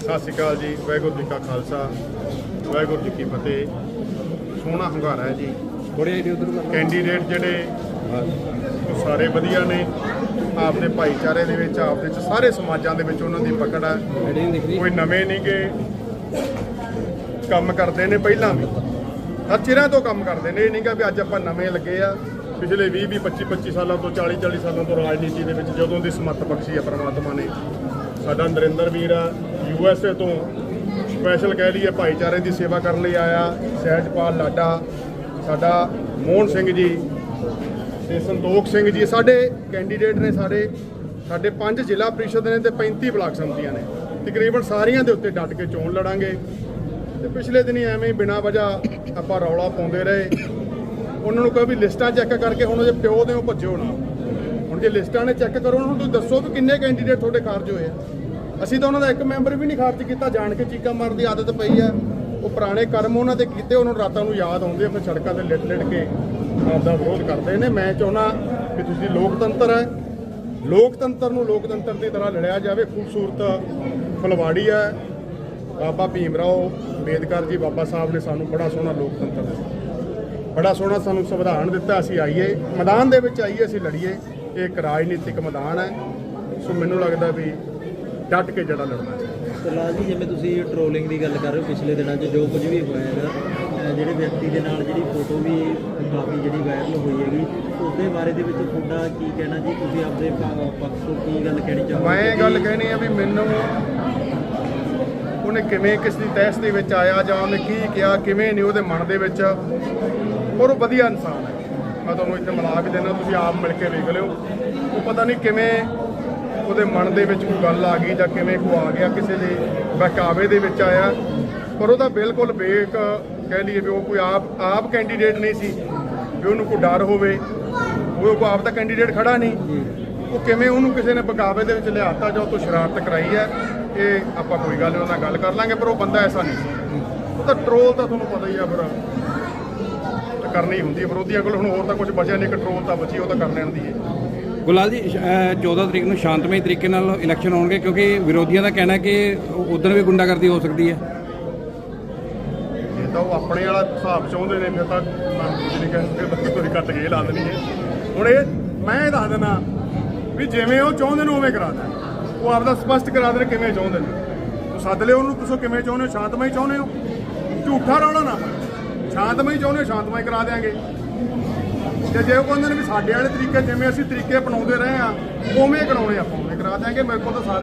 ਸਤਿ ਸ਼੍ਰੀ ਅਕਾਲ ਜੀ ਵਾਹਿਗੁਰੂ ਜੀ ਕਾ ਖਾਲਸਾ ਵਾਹਿਗੁਰੂ ਜੀ ਕੀ ਫਤਿਹ। ਸੋਹਣਾ ਹੰਗਾਰਾ ਹੈ ਜੀ। ਕਰ ਕੈਂਡੀਡੇਟ ਜਿਹੜੇ ਉਹ ਸਾਰੇ ਵਧੀਆ ਨੇ। ਆਪਦੇ ਭਾਈਚਾਰੇ ਦੇ ਵਿੱਚ ਆਪਦੇ ਚ ਸਾਰੇ ਸਮਾਜਾਂ ਦੇ ਵਿੱਚ ਉਹਨਾਂ ਦੀ ਪਕੜ ਹੈ ਨਹੀਂ ਕੋਈ ਨਵੇਂ ਨਹੀਂ ਗੇ। ਕੰਮ ਕਰਦੇ ਨੇ ਪਹਿਲਾਂ ਵੀ। ਹਰ ਚਿਰਾਂ ਤੋਂ ਕੰਮ ਕਰਦੇ ਨੇ। ਇਹ ਨਹੀਂਗਾ ਵੀ ਅੱਜ ਆਪਾਂ ਨਵੇਂ ਲੱਗੇ ਆ। ਪਿਛਲੇ 20 20 25 25 ਸਾਲਾਂ ਤੋਂ 40 40 ਸਾਲਾਂ ਤੋਂ ਰਾਜਨੀਤੀ ਦੇ ਵਿੱਚ ਜਦੋਂ ਦੀ ਸਮੱਤ ਬਖਸ਼ੀ ਹੈ ਪ੍ਰਮਾਤਮਾ ਨੇ। ਸਾਡਾ ਨਰਿੰਦਰ ਵੀਰ ਆ ਯੂ ਐਸ ਏ ਤੋਂ ਸਪੈਸ਼ਲ ਕਹਿ ਲਈਏ ਭਾਈਚਾਰੇ ਦੀ ਸੇਵਾ ਕਰਨ ਲਈ ਆਇਆ, ਸਹਿਜਪਾਲ ਲਾਡਾ, ਸਾਡਾ ਮੋਹਨ ਸਿੰਘ ਜੀ ਤੇ ਸੰਤੋਖ ਸਿੰਘ ਜੀ, ਸਾਡੇ ਕੈਂਡੀਡੇਟ ਨੇ ਸਾਡੇ ਸਾਡੇ ਪੰਜ ਜ਼ਿਲ੍ਹਾ ਪ੍ਰੀਸ਼ਦ ਨੇ ਤੇ 35 ਬਲਾਕ ਸੰਮਤੀਆਂ ਨੇ। ਤਕਰੀਬਨ ਸਾਰੀਆਂ ਦੇ ਉੱਤੇ ਡਟ ਕੇ ਚੋਣ ਲੜਾਂਗੇ। ਤੇ ਪਿਛਲੇ ਦਿਨੀ ਐਵੇਂ ਹੀ ਬਿਨਾਂ ਵਜ੍ਹਾ ਆਪਾਂ ਰੌਲਾ ਪਾਉਂਦੇ ਰਹੇ। ਉਹਨਾਂ ਨੂੰ ਕਹੋ ਵੀ ਲਿਸਟਾਂ ਚੈੱਕ ਕਰਕੇ ਹੁਣ ਉਹਦੇ ਪਿਓ ਦੇ ਉਹ ਭੱਜਿਓ ਨਾ। ਹੁਣ ਜੇ ਲਿਸਟਾਂ ਨੇ ਚੈੱਕ ਕਰੋ ਉਹਨਾਂ ਨੂੰ ਤੁਸੀਂ ਦੱਸੋ ਵੀ ਕਿੰਨੇ ਕੈਂਡੀਡੇਟ ਤੁਹਾਡੇ ਖਾਰਜ ਹੋਏ ਆ। ਅਸੀਂ ਤਾਂ ਉਹਨਾਂ ਦਾ ਇੱਕ ਮੈਂਬਰ ਵੀ ਨਹੀਂ ਖਾਰਜ ਕੀਤਾ, ਜਾਣ ਕੇ ਚੀਕਾਂ ਮਾਰਨ ਦੀ ਆਦਤ ਪਈ ਆ। ਉਹ ਪੁਰਾਣੇ ਕਰਮ ਉਹਨਾਂ ਦੇ ਕੀਤੇ, ਉਹਨਾਂ ਨੂੰ ਰਾਤਾਂ ਨੂੰ ਯਾਦ ਆਉਂਦੇ ਆ, ਫਿਰ ਸੜਕਾਂ ਤੇ ਲਿਟ ਲਿਟ ਕੇ ਆਪਦਾ ਵਿਰੋਧ ਕਰਦੇ ਨੇ। ਮੈਂ ਚਾਹੁੰਦਾ ਕਿ ਤੁਸੀਂ ਲੋਕਤੰਤਰ ਹੈ ਲੋਕਤੰਤਰ ਨੂੰ ਲੋਕਤੰਤਰ ਦੀ ਤਰ੍ਹਾਂ ਲੜਿਆ ਜਾਵੇ। ਖੂਬਸੂਰਤ ਫਲਵਾੜੀ ਹੈ ਬਾਬਾ ਭੀਮ ਰਾਓ ਅੰਬੇਦਕਰ ਜੀ, ਬਾਬਾ ਸਾਹਿਬ ਨੇ ਸਾਨੂੰ ਬੜਾ ਸੋਹਣਾ ਲੋਕਤੰਤਰ ਦਿੱਤਾ। ਬੜਾ ਸੋਹਣਾ ਸਾਨੂੰ ਸੰਵਿਧਾਨ ਦਿੱਤਾ ਅਸੀਂ ਆਈਏ। ਮੈਦਾਨ ਦੇ ਵਿੱਚ ਆਈਏ ਅਸੀਂ ਲੜੀਏ। ਇਹ ਇੱਕ ਰਾਜਨੀਤਿਕ ਮੈਦਾਨ ਹੈ। ਸੋ ਮੈਨੂੰ ਲੱਗਦਾ ਵੀ ਡਟ ਕੇ ਜਿਹੜਾ ਲੜਨਾ ਚਾਹੀਦਾ। ਤੇ ਲਾਲ ਜੀ ਜਿਵੇਂ ਤੁਸੀਂ ਟ੍ਰੋਲਿੰਗ ਦੀ ਗੱਲ ਕਰ ਰਹੇ ਹੋ ਪਿਛਲੇ ਦਿਨਾਂ 'ਚ ਜੋ ਕੁਝ ਵੀ ਹੋਇਆ ਹੈਗਾ ਜਿਹੜੇ ਵਿਅਕਤੀ ਦੇ ਨਾਲ ਜਿਹੜੀ ਫੋਟੋ ਵੀ ਕਾਫੀ ਜਿਹੜੀ ਵਾਇਰਲ ਹੋਈ ਹੈਗੀ ਉਹਦੇ ਬਾਰੇ ਦੇ ਵਿੱਚ ਤੁਹਾਡਾ ਕੀ ਕਹਿਣਾ ਜੀ? ਤੁਸੀਂ ਆਪਦੇ ਪ- ਪੱਖ ਤੋਂ ਕੀ ਗੱਲ ਕਹਿਣੀ ਚਾਹੋਗੇ? ਮੈਂ ਗੱਲ ਕਹਿਣੀ ਆ ਵੀ ਮੈਨੂੰ ਉਹਨੇ ਕਿਵੇਂ ਕਿਸ ਦੀ ਤਹਿਸ ਦੇ ਵਿੱਚ ਆਇਆ ਜਾਂ ਉਹਨੇ ਕੀ ਕਿਹਾ, ਕਿਵੇਂ ਨਹੀਂ ਉਹਦੇ ਮਨ ਦੇ ਵਿੱਚ? ਔਰ ਉਹ ਵਧੀਆ ਇਨਸਾਨ ਹੈ। ਮੈਂ ਤੁਹਾਨੂੰ ਇੱਥੇ ਮਿਲਾ ਵੀ ਦੇਣਾ ਤੁਸੀਂ ਆਪ ਮਿਲ ਕੇ ਵੇਖ ਲਿਓ। ਉਹ ਪਤਾ ਨਹੀਂ ਕਿਵੇਂ ਉਹਦੇ ਮਨ ਦੇ ਵਿੱਚ ਕੋਈ ਗੱਲ ਆ ਗਈ ਜਾਂ ਕਿਵੇਂ ਕੋ ਆ ਗਿਆ, ਕਿਸੇ ਦੇ ਬਹਿਕਾਵੇ ਦੇ ਵਿੱਚ ਆਇਆ। ਪਰ ਉਹਦਾ ਬਿਲਕੁਲ ਬੇਕ ਕਹਿ ਲਈਏ ਵੀ ਉਹ ਕੋਈ ਆਪ ਆਪ ਕੈਂਡੀਡੇਟ ਨਹੀਂ ਸੀ। ਵੀ ਉਹਨੂੰ ਕੋਈ ਡਰ ਹੋਵੇ, ਉਹ ਕੋ ਆਪ ਦਾ ਕੈਂਡੀਡੇਟ ਖੜਾ ਨਹੀਂ। ਉਹ ਕਿਵੇਂ ਉਹਨੂੰ ਕਿਸੇ ਨੇ ਬਗਾਵੇ ਦੇ ਵਿੱਚ ਲਿਆਤਾ ਜਾਂ ਉਹ ਤੋਂ ਸ਼ਰਾਰਤ ਕਰਾਈ ਹੈ ਇਹ ਆਪਾਂ ਕੋਈ ਗੱਲ ਨਹੀਂ ਉਹਨਾਂ ਨਾਲ ਗੱਲ ਕਰ ਲਾਂਗੇ ਪਰ ਉਹ ਬੰਦਾ ਐਸਾ ਨਹੀਂ ਸੀ। ਉਹ ਤਾਂ ਟਰੋਲ ਤਾਂ ਤੁਹਾਨੂੰ ਪਤਾ ਹੀ ਆ ਫਿਰ ਤਾਂ ਕਰਨੀ ਹੁੰਦੀ ਹੈ ਵਿਰੋਧੀਆਂ ਕੋਲ ਹੁਣ ਹੋਰ ਤਾਂ ਕੁਝ ਬਚਿਆ ਨਹੀਂ ਕੰਟਰੋਲ ਤਾਂ ਬਚੀ ਉਹ ਤਾਂ ਕਰ ਲੈਣ ਦੀ ਹੈ। ਗੁਲਾਲ ਜੀ ਅਹ 14 ਤਰੀਕ ਨੂੰ ਸ਼ਾਂਤਮਈ ਤਰੀਕੇ ਨਾਲ ਇਲੈਕਸ਼ਨ ਹੋਣਗੇ ਕਿਉਂਕਿ ਵਿਰੋਧੀਆਂ ਦਾ ਕਹਿਣਾ ਕਿ ਉਦੋਂ ਵੀ ਗੁੰਡਾਗਰਦੀ ਹੋ ਸਕਦੀ ਹੈ। ਜੇ ਤਾਂ ਉਹ ਆਪਣੇ ਵਾਲਾ ਹਿਸਾਬ ਚਾਹੁੰਦੇ ਨੇ ਫਿਰ ਤਾਂ ਜਿਹੜੀ ਕਹਿੰਦੇ ਤੁਸੀਂ ਕੱਟ ਕੇ ਲਾ ਦੇਣੀ ਹੈ। ਹੁਣ ਇਹ ਮੈਂ ਇਹ ਦੱਸ ਦਿੰਦਾ ਵੀ ਜਿਵੇਂ ਉਹ ਚਾਹੁੰਦੇ ਨੇ, ਉਵੇਂ ਕਰਾ ਦੇਣ ਉਹ ਆਪਦਾ ਸਪਸ਼ਟ ਕਰਾ ਦੇਣ ਕਿਵੇਂ ਚਾਹੁੰਦੇ ਨੇ। ਉਹ ਸੱਦ ਲਿਓ ਉਹਨੂੰ, ਤੁਸੀਂ ਕਿਵੇਂ ਚਾਹੁੰਦੇ ਹੋ? ਸ਼ਾਂਤਮਈ ਚਾਹੁੰਦੇ ਹੋ? ਝੂਠਾ ਰੌਲਾ ਨਾ ਸ਼ਾਂਤਮਈ ਚਾਹੁੰਦੇ ਹੋ, ਸ਼ਾਂਤਮਈ ਕਰਾ ਦੇਾਂਗੇ ਤੇ ਜੇ ਉਹ ਕਹਿੰਦੇ ਨੇ ਵੀ ਸਾਡੇ ਵਾਲੇ ਤਰੀਕੇ, ਜਿਵੇਂ ਅਸੀਂ ਤਰੀਕੇ ਅਪਣਾਉਂਦੇ ਰਹੇ ਆ ਉਵੇਂ ਕਰਾਉਣੇ ਆਪਾਂ, ਉਵੇਂ ਕਰਾ ਦਿਆਂਗੇ, ਮੇਰੇ ਕੋਲ ਤਾਂ ਸਾਰੇ